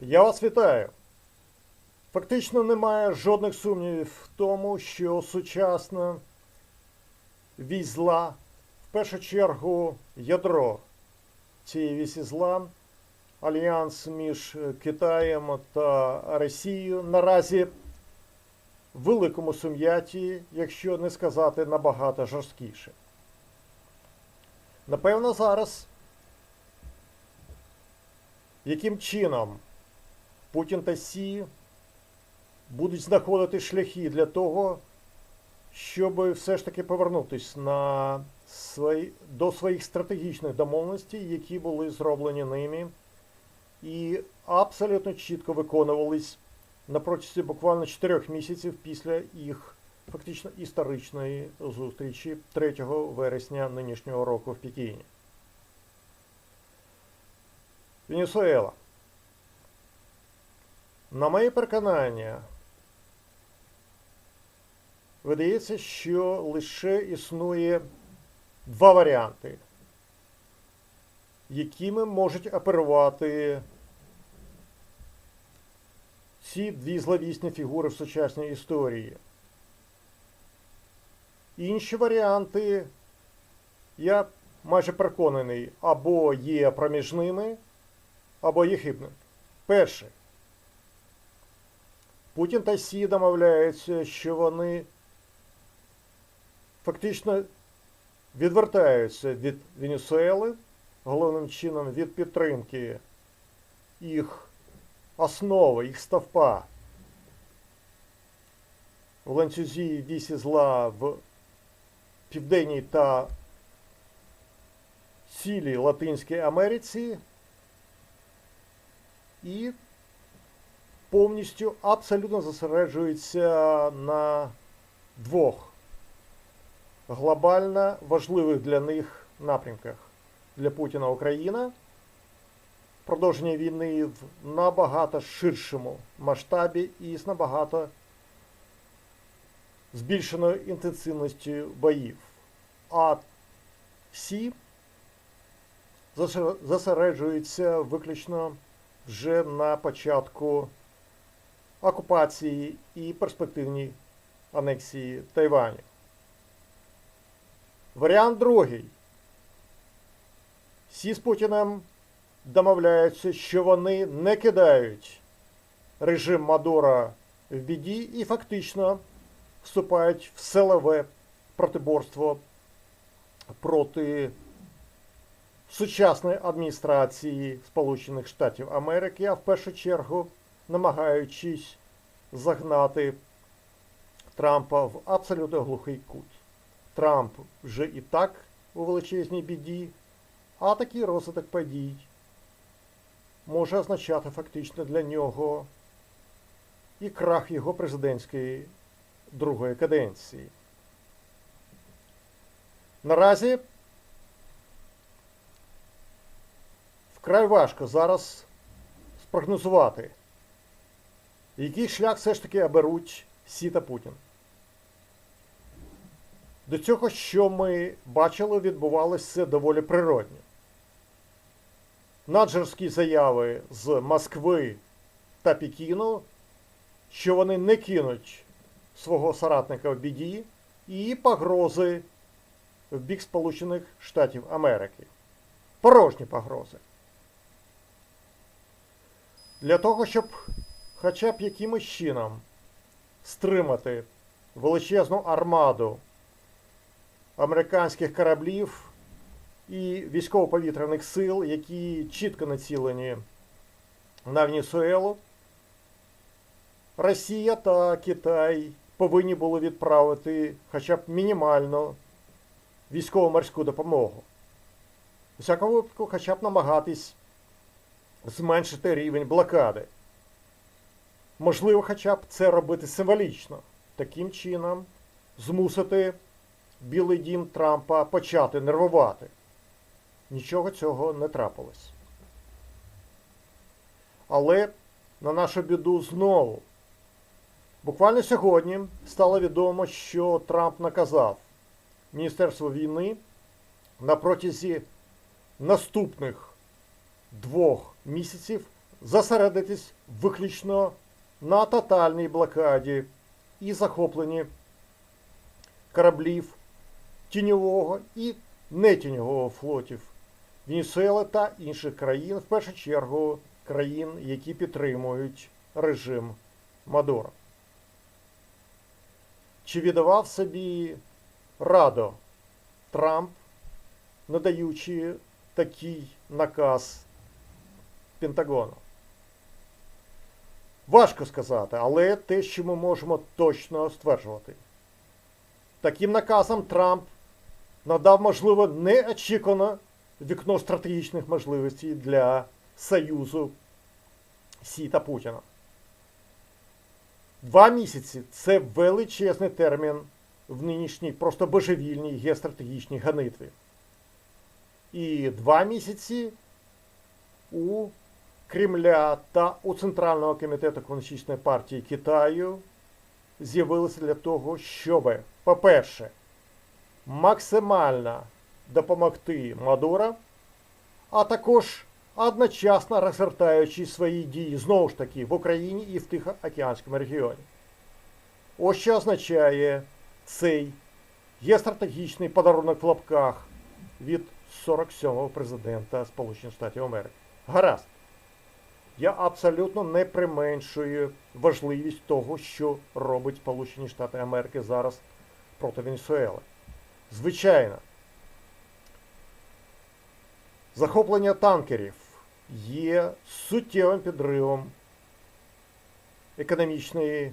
Я вас вітаю. Фактично немає жодних сумнівів в тому, що сучасна вісь зла, в першу чергу ядро цієї вісі зла, альянс між Китаєм та Росією наразі в великому сум'яті, якщо не сказати набагато жорсткіше. Напевно, зараз яким чином Путін та Сі будуть знаходити шляхи для того, щоб все ж таки повернутися на свої, до своїх стратегічних домовленостей, які були зроблені ними, і абсолютно чітко виконувались на протязі буквально 4 місяців після їх фактично історичної зустрічі 3 вересня нинішнього року в Пекіні. Венесуела. На моє переконання, видається, що лише існує два варіанти, якими можуть оперувати ці дві зловісні фігури в сучасній історії. Інші варіанти, я майже переконаний, або є проміжними, або є хибними. Перше. Путін та Сі домовляються, що вони фактично відвертаються від Венесуели, головним чином від підтримки їх основи, їх стовпа. В ланцюзі вісі зла в Південній та цілій Латинській Америці. І повністю абсолютно зосереджується на двох глобально важливих для них напрямках для Путіна Україна, продовження війни в набагато ширшому масштабі і з набагато збільшеною інтенсивністю боїв. А Сі зосереджується виключно вже на початку окупації і перспективній анексії Тайваню. Варіант другий. Сі з Путіним домовляються, що вони не кидають режим Мадура в біді і фактично вступають в силове протиборство проти сучасної адміністрації Сполучених Штатів Америки, а в першу чергу намагаючись загнати Трампа в абсолютно глухий кут. Трамп вже і так у величезній біді, а такий розвиток подій може означати фактично для нього і крах його президентської другої каденції. Наразі вкрай важко зараз спрогнозувати, який шлях все ж таки оберуть Сі та Путін. До цього, що ми бачили, відбувалося все доволі природньо. Наджорські заяви з Москви та Пекіну, що вони не кинуть свого соратника в біді, і погрози в бік Сполучених Штатів Америки. Порожні погрози. Для того, щоб хоча б якимось чином стримати величезну армаду американських кораблів і військово-повітряних сил, які чітко націлені на Венесуелу, Росія та Китай повинні були відправити хоча б мінімальну військово-морську допомогу. У всякому випадку, хоча б намагатись зменшити рівень блокади. Можливо, хоча б це робити символічно, таким чином змусити Білий дім Трампа почати нервувати. Нічого цього не трапилось. Але на нашу біду знову. Буквально сьогодні стало відомо, що Трамп наказав Міністерству війни на протязі наступних двох місяців зосередитись виключно на тотальній блокаді і захопленні кораблів тіньового і нетіньового флотів Венесуели та інших країн, в першу чергу країн, які підтримують режим Мадуро. Чи віддавав собі радо Трамп, надаючи такий наказ Пентагону? Важко сказати, але те, що ми можемо точно стверджувати. Таким наказом Трамп надав, можливо, неочікуване вікно стратегічних можливостей для Союзу Сі та Путіна. Два місяці це величезний термін в нинішній просто божевільній геостратегічній ганитві. І два місяці у Кремля та у Центрального комітету Комуністичної партії Китаю з'явилися для того, щоб, по-перше, максимально допомогти Мадуро, а також одночасно розгортаючи свої дії знову ж таки в Україні і в Тихоокеанському регіоні. Ось що означає цей геостратегічний подарунок в лапках від 47-го президента Сполучених Штатів Америки. Гаразд. Я абсолютно не применшую важливість того, що робить Сполучені Штати Америки зараз проти Венесуели. Звичайно, захоплення танкерів є суттєвим підривом економічної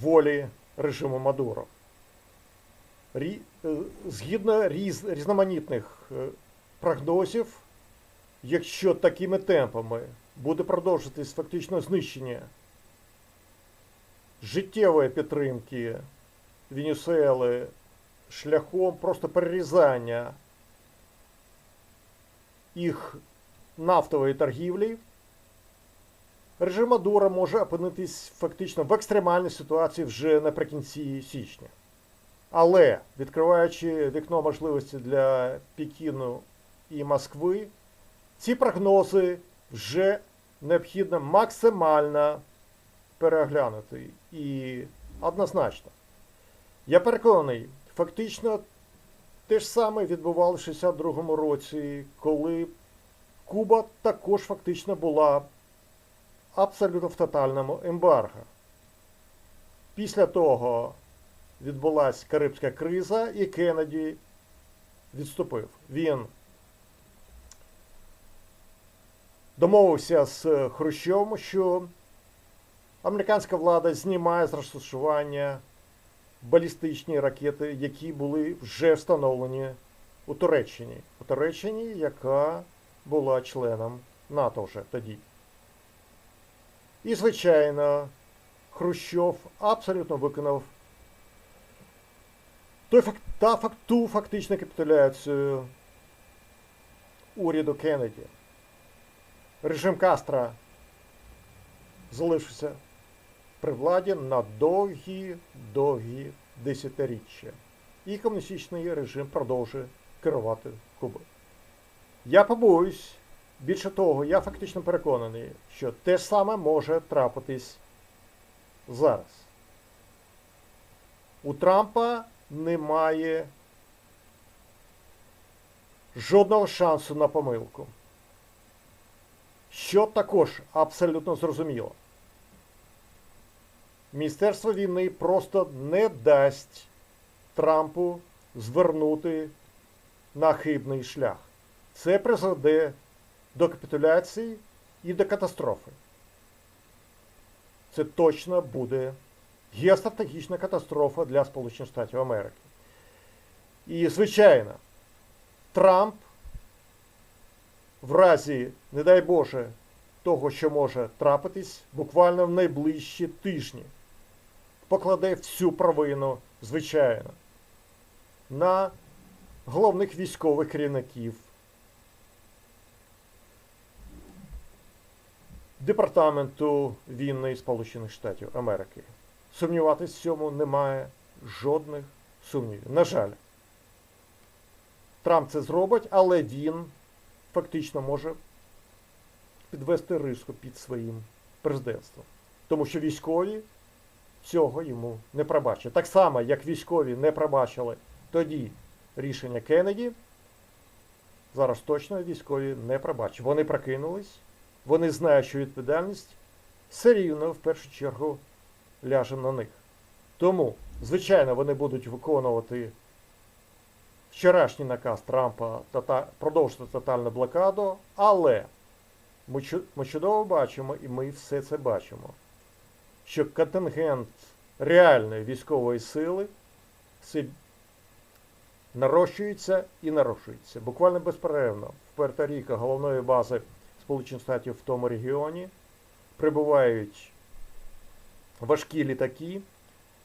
волі режиму Мадуро. Рі, е, згідно різ, різноманітних е, прогнозів, якщо такими темпами буде продовжитись фактично знищення життєвої підтримки Венесуели шляхом просто перерізання їх нафтової торгівлі, режим Мадура може опинитись фактично в екстремальній ситуації вже наприкінці січня. Але, відкриваючи вікно можливості для Пекіну і Москви, ці прогнози вже необхідно максимально переглянути. І однозначно. Я переконаний, фактично те ж саме відбувалося в 62-му році, коли Куба також фактично була абсолютно в тотальному ембарго. Після того відбулася Карибська криза, і Кеннеді відступив. Він домовився з Хрущовим, що американська влада знімає з розташування балістичні ракети, які були вже встановлені у Туреччині. У Туреччині, яка була членом НАТО вже тоді. І, звичайно, Хрущов абсолютно виконав той факт, та факт, ту фактичну капітуляцію уряду Кеннеді. Режим Кастра залишився при владі на довгі-довгі десятиріччя. І комуністичний режим продовжує керувати Кубою. Я побоюсь, більше того, я фактично переконаний, що те саме може трапитись зараз. У Трампа немає жодного шансу на помилку. Що також абсолютно зрозуміло. Міністерство війни просто не дасть Трампу звернути на хибний шлях. Це призведе до капітуляції і до катастрофи. Це точно буде геостратегічна катастрофа для Сполучених Штатів Америки. І, звичайно, Трамп в разі, не дай Боже, того, що може трапитись, буквально в найближчі тижні покладе всю провину, звичайно, на головних військових керівників Департаменту війни Сполучених Штатів Америки. Сумніватись в цьому немає жодних сумнівів. На жаль, Трамп це зробить, але він фактично може підвести риску під своїм президентством. Тому що військові цього йому не пробачать. Так само, як військові не пробачили тоді рішення Кеннеді, зараз точно військові не пробачать. Вони прокинулись, вони знають, що відповідальність все рівно в першу чергу ляже на них. Тому, звичайно, вони будуть виконувати вчорашній наказ Трампа продовжити тотальну блокаду, але ми, чудово бачимо, і ми все це бачимо, що контингент реальної військової сили нарощується і нарощується. Буквально безперервно в Пуерто-Ріко, головної бази Сполучених Штатів в тому регіоні, прибувають важкі літаки,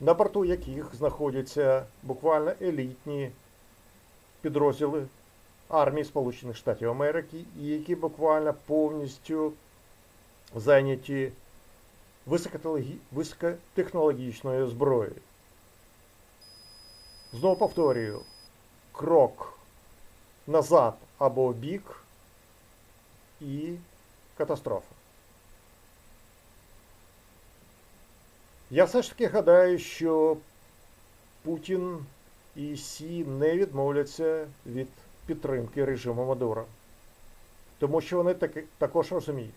на борту яких знаходяться буквально елітні підрозділи армії Сполучених Штатів Америки, які буквально повністю зайняті високотехнологі- високотехнологічною зброєю. Знову повторюю, крок назад або бік і катастрофа. Я все ж таки гадаю, що Путін і Сі не відмовляться від підтримки режиму Мадура. Тому що вони таки, також розуміють.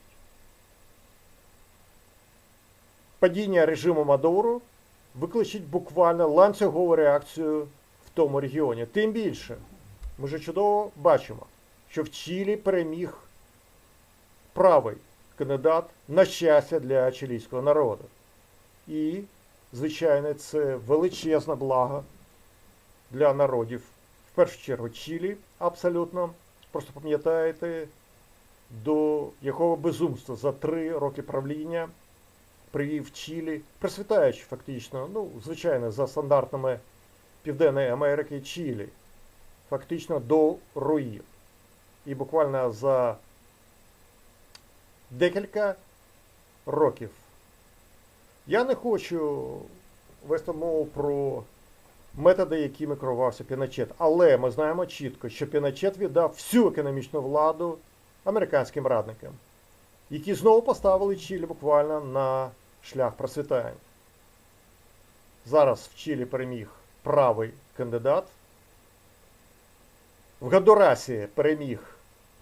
Падіння режиму Мадуру викличить буквально ланцюгову реакцію в тому регіоні. Тим більше, ми вже чудово бачимо, що в Чилі переміг правий кандидат на щастя для чилійського народу. І, звичайно, це величезна благо для народів, в першу чергу, Чилі, абсолютно. Просто пам'ятаєте, до якого безумства за три роки правління привів Чилі, присвітаючи фактично, ну, звичайно, за стандартами Південної Америки Чилі, фактично до руїн. І буквально за декілька років. Я не хочу вести мову про методи, якими керувався Піночет. Але ми знаємо чітко, що Піночет віддав всю економічну владу американським радникам, які знову поставили Чилі буквально на шлях процвітання. Зараз в Чилі переміг правий кандидат. В Гондурасі переміг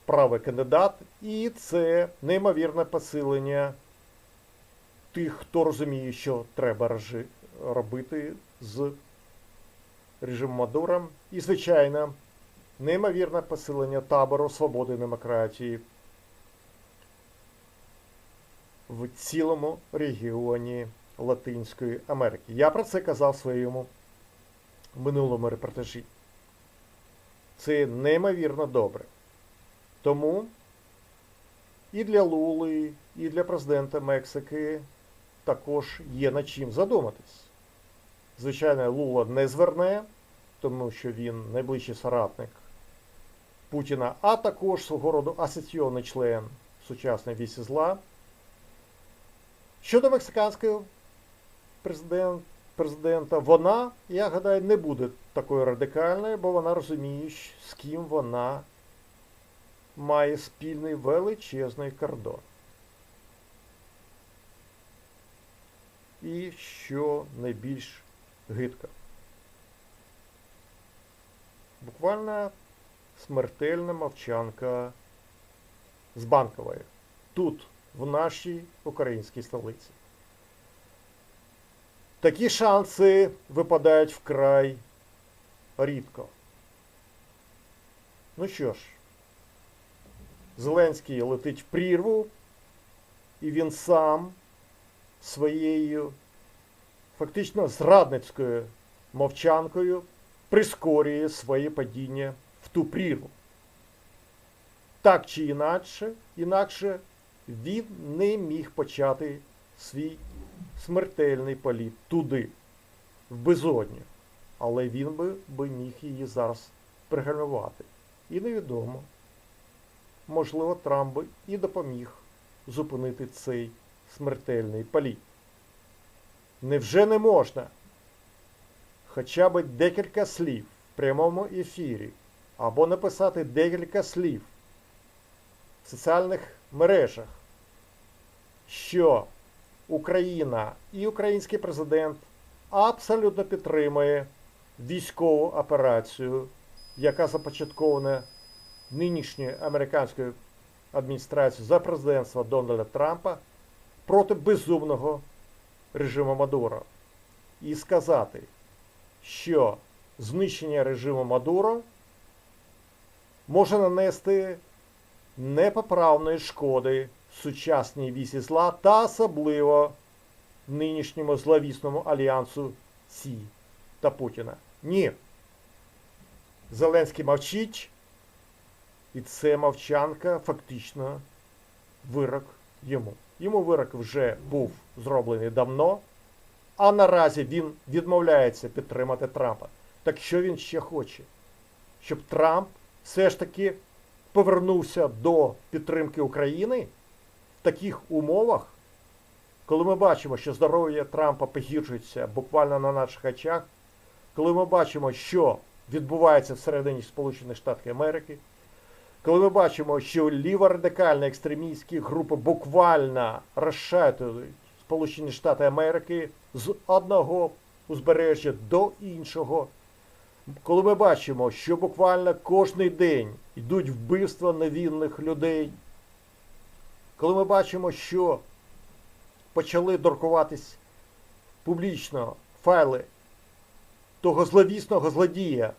правий кандидат, і це неймовірне посилення тих, хто розуміє, що треба робити з режимом Мадура. І, звичайно, неймовірне посилення табору свободи і демократії в цілому регіоні Латинської Америки. Я про це казав в своєму минулому репортажі. Це неймовірно добре. Тому і для Лули, і для президента Мексики також є над чим задуматись. Звичайно, Лула не зверне, тому що він найближчий соратник Путіна, а також свого роду асоційований член сучасної вісі зла. Щодо мексиканського президент, президента, вона, я гадаю, не буде такою радикальною, бо вона розуміє, з ким вона має спільний величезний кордон. І що найбільш гидко. Буквально смертельна мовчанка з банкової. Тут, в нашій українській столиці. Такі шанси випадають вкрай рідко. Ну що ж, Зеленський летить в прірву, і він сам своєю фактично зрадницькою мовчанкою прискорює своє падіння в ту прірву. Так чи інакше, інакше він не міг почати свій смертельний політ туди, в безодню. Але він би, би міг її зараз пригальмувати. І невідомо. Можливо, Трамп би і допоміг зупинити цей смертельний політ. Невже не можна? Хоча б декілька слів в прямому ефірі або написати декілька слів в соціальних мережах що Україна і український президент абсолютно підтримує військову операцію, яка започаткована нинішньою американською адміністрацією за президентства Дональда Трампа проти безумного режиму Мадуро. І сказати, що знищення режиму Мадуро може нанести непоправної шкоди сучасній вісі зла та особливо нинішньому зловісному альянсу Сі та Путіна. Ні. Зеленський мовчить, і це мовчанка фактично вирок йому. Йому вирок вже був зроблений давно, а наразі він відмовляється підтримати Трампа. Так що він ще хоче? Щоб Трамп все ж таки повернувся до підтримки України в таких умовах, коли ми бачимо, що здоров'я Трампа погіршується буквально на наших очах, коли ми бачимо, що відбувається всередині Сполучених Штатів Америки, коли ми бачимо, що ліворадикальні екстремістські групи буквально розшатують Сполучені Штати Америки з одного узбережжя до іншого, коли ми бачимо, що буквально кожний день йдуть вбивства невинних людей, коли ми бачимо, що почали друкуватись публічно файли того зловісного злодія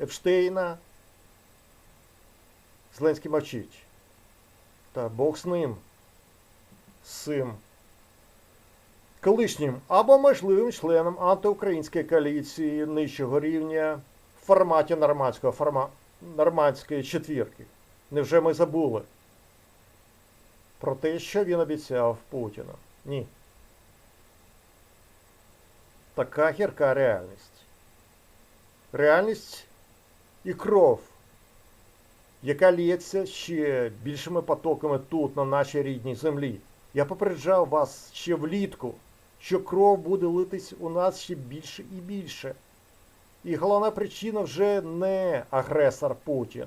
Епштейна, Зеленський мовчить. Та Бог з ним, з цим колишнім або можливим членом антиукраїнської коаліції нижчого рівня в форматі нормандського форма... нормандської четвірки. Невже ми забули про те, що він обіцяв Путіну? Ні. Така гірка реальність. Реальність і кров, яка лється ще більшими потоками тут, на нашій рідній землі. Я попереджав вас ще влітку, що кров буде литись у нас ще більше і більше. І головна причина вже не агресор Путін,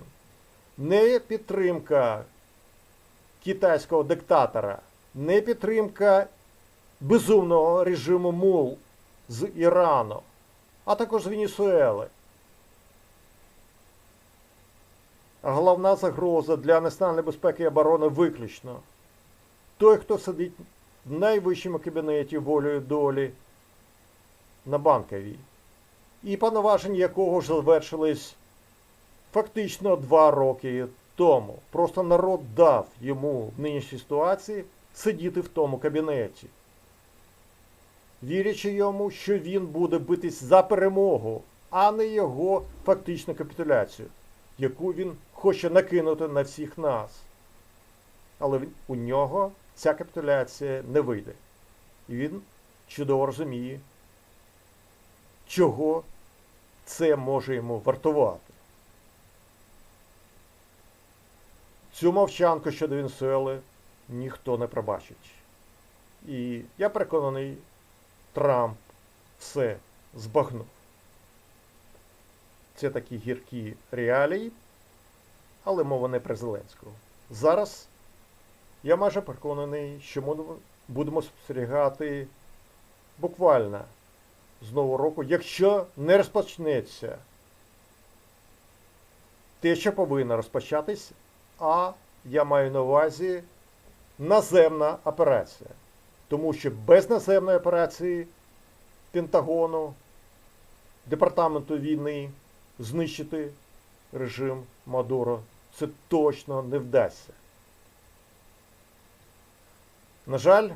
не підтримка китайського диктатора, не підтримка безумного режиму мул з Ірану, а також з Венесуели. А головна загроза для національної безпеки і оборони виключно. Той, хто сидить в найвищому кабінеті волею долі на банковій, і повноваження якого ж завершились фактично два роки тому. Просто народ дав йому в нинішній ситуації сидіти в тому кабінеті, вірячи йому, що він буде битись за перемогу, а не його фактичну капітуляцію, яку він хоче накинути на всіх нас. Але у нього ця капітуляція не вийде. І він чудово розуміє, чого це може йому вартувати. Цю мовчанку щодо Венесуели ніхто не пробачить. І я переконаний, Трамп все збагнув. Це такі гіркі реалії, але мова не про Зеленського. Зараз я майже переконаний, що ми будемо спостерігати буквально з нового року, якщо не розпочнеться те, що повинно розпочатись, а я маю на увазі наземна операція. Тому що без наземної операції Пентагону, Департаменту війни знищити режим Мадуро це точно не вдасться. На жаль,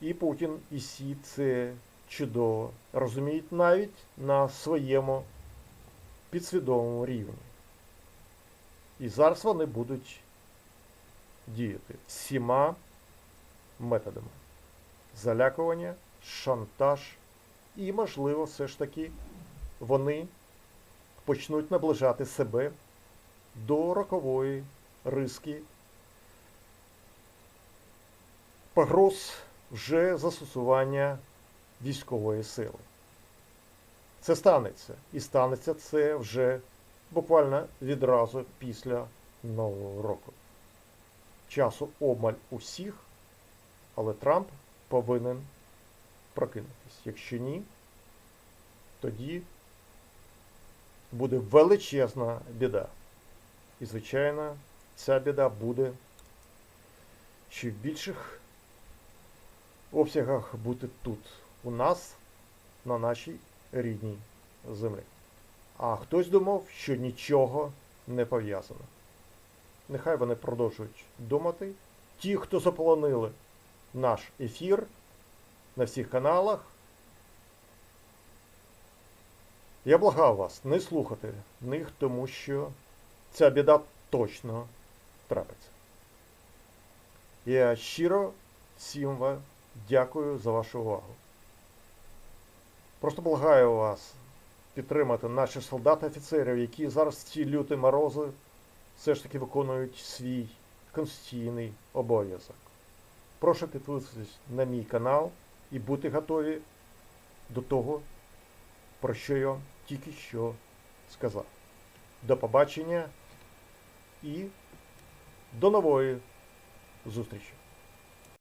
і Путін, і Сі це чудово розуміють навіть на своєму підсвідомому рівні. І зараз вони будуть діяти всіма методами. Залякування, шантаж і, можливо, все ж таки вони почнуть наближати себе до рокової риски погроз вже застосування військової сили. Це станеться. І станеться це вже буквально відразу після Нового року. Часу обмаль усіх, Але Трамп повинен прокинутись. Якщо ні, тоді буде величезна біда. І, звичайно, ця біда буде ще в більших обсягах бути тут, у нас, на нашій рідній землі. А хтось думав, що нічого не пов'язано. Нехай вони продовжують думати. Ті, хто заполонили наш ефір на всіх каналах. Я благав вас не слухати них, тому що ця біда точно трапиться. Я щиро всім вам дякую за вашу увагу. Просто благаю вас підтримати наших солдат офіцерів, які зараз ці люті морози все ж таки виконують свій конституційний обов'язок. Прошу підписатись на мій канал і бути готові до того, про що я тільки що сказав. До побачення і до нової зустрічі!